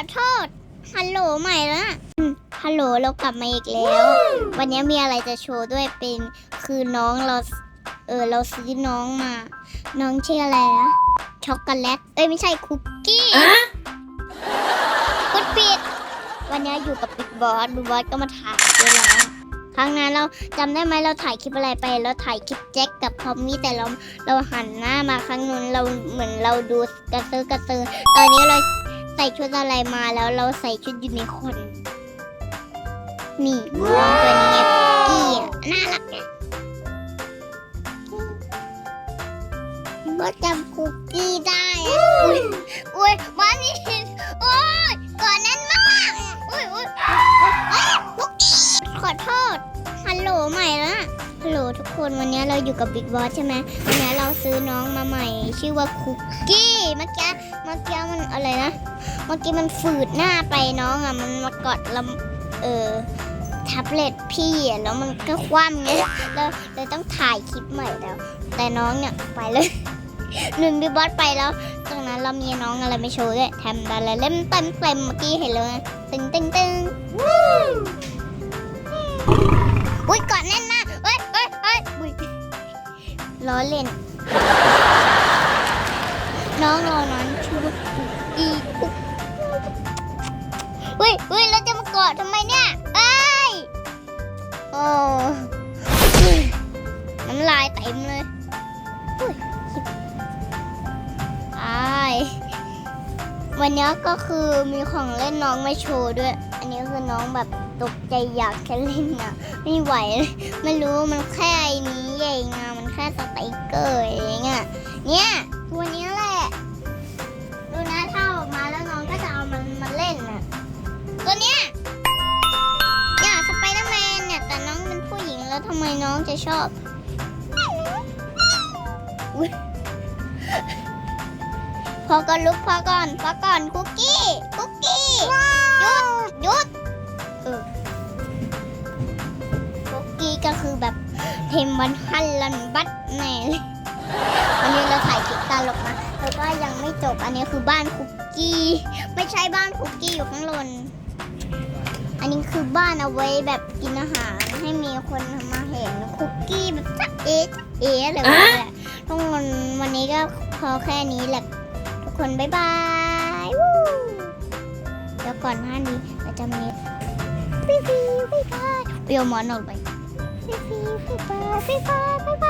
อโทษ ฮัลโหลใหม่แล้วนะอืมฮัลโหลเรากลับมาอีกแล้ว วันนี้มีอะไรจะโชว์ด้วยเป็นคือน้องเราเออเราซื้อน้องมา น้องชื่ออะไรนะช็อกโกแลตเอ้ยไม่ใช่คุกกี้กดปิด วันนี้อยู่กับบิ๊กบอสบิ๊กบอสก็มาถ่ายด้วยแล้วครั้งนั้นเราจำได้ไหมเราถ่ายคลิปอะไรไปเราถ่ายคลิปแจ็คกับพอมมี่แต่เราเราหันหน้ามาครั้งนู้นเราเหมือนเราดูกระเซือกระเซือตอนนี้เราใส่ชุดอะไรมาแล้วเราใส่ชุดยูนิคอร์นนี่ตัวนี้กี้อ่น่ารักเนี่ยบอสจำคุกกี้ได้อะอุ้ยอุ้ยวันนี้โอ้ยก่อนนั้นมากอุ้ยอุ้ยคุกกี้ขอโทษฮัลโหลใหม่แล้วนะฮัลโหลทุกคนวันนี้เราอยู่กับบิ๊กบอสใช่ไหมวันนี้เราซื้อน้องมาใหม่ ชื่อว่าคุกกี้เมื่อกี้เมื่อกี้มันอะไรนะ มื่อกี้มันฝืดหน้าไปน้องอะ มันมากดลำเออแท็บเล็ตพี่อะแล้วมันก็คว่ำไงแล้วเลยต้องถ่ายคลิปใหม่แล้ว แต่น้องเนี่ยไปเลยหนึ่งบิ๊กบอสไปแล้วตรงนั้นเรามีน้องอะไรไม่โชว์ด้วยแถมดันเลยเล่มเต็มเต็มเมื่อกี้เห็นเลยตึงตึงตึงอุ้ยกอดแน่นมากเอ้ยเอ้ยเอ้ยล้อเล่น น้องเรานั้นชื่อว่าคุกกี้คุก เฮ้ยเฮ้ยแล้วจะมากอดทำไมเนี่ยเอ้ยโอ้ยน้ำลายเต็มเลยอายวันนี้ก็คือมีของเล่นน้องมาโชว์ด้วย อันนี้คือน้องแบบตกใจอยากจะเล่นอะไม่ไหวเลยไม่รู้มันแค่อ้นี้เองอะมันแค่สติกเกอร์เองอะ ญิงน้องจะชอบพอก่อนลุกพอก่อนพอก่อนคุกกี้คุกกี้หยุดหยุดคุกกี้ก็คือแบบเทมวันฮันลันบัตแน่เลยวันนี้เราถ่ายคลิปตลกนะแล้วก็ยังไม่จบอันนี้คือบ้านคุกกี้ ไม่ใช่บ้านคุกกี้อยู่ข้างบน อันนี้คือบ้านเอาไว้แบบกินอาหารให้มีคนมาเห็นคุกกี้แบบจ๊ะเอ๊ะจ๊ะเอ๊ะอะไรแบบนี้แหละทุกคนวันนี้ก็พอแค่นี้แหละทุกคนบ๊ายบายวู้แล้วก่อนหน้านี้เราจะมีฟิวฟิวบ๊ายบายเปียวหมอนออกไปฟิวฟิวบ๊ายบายบ๊ายบายบ๊ายบาย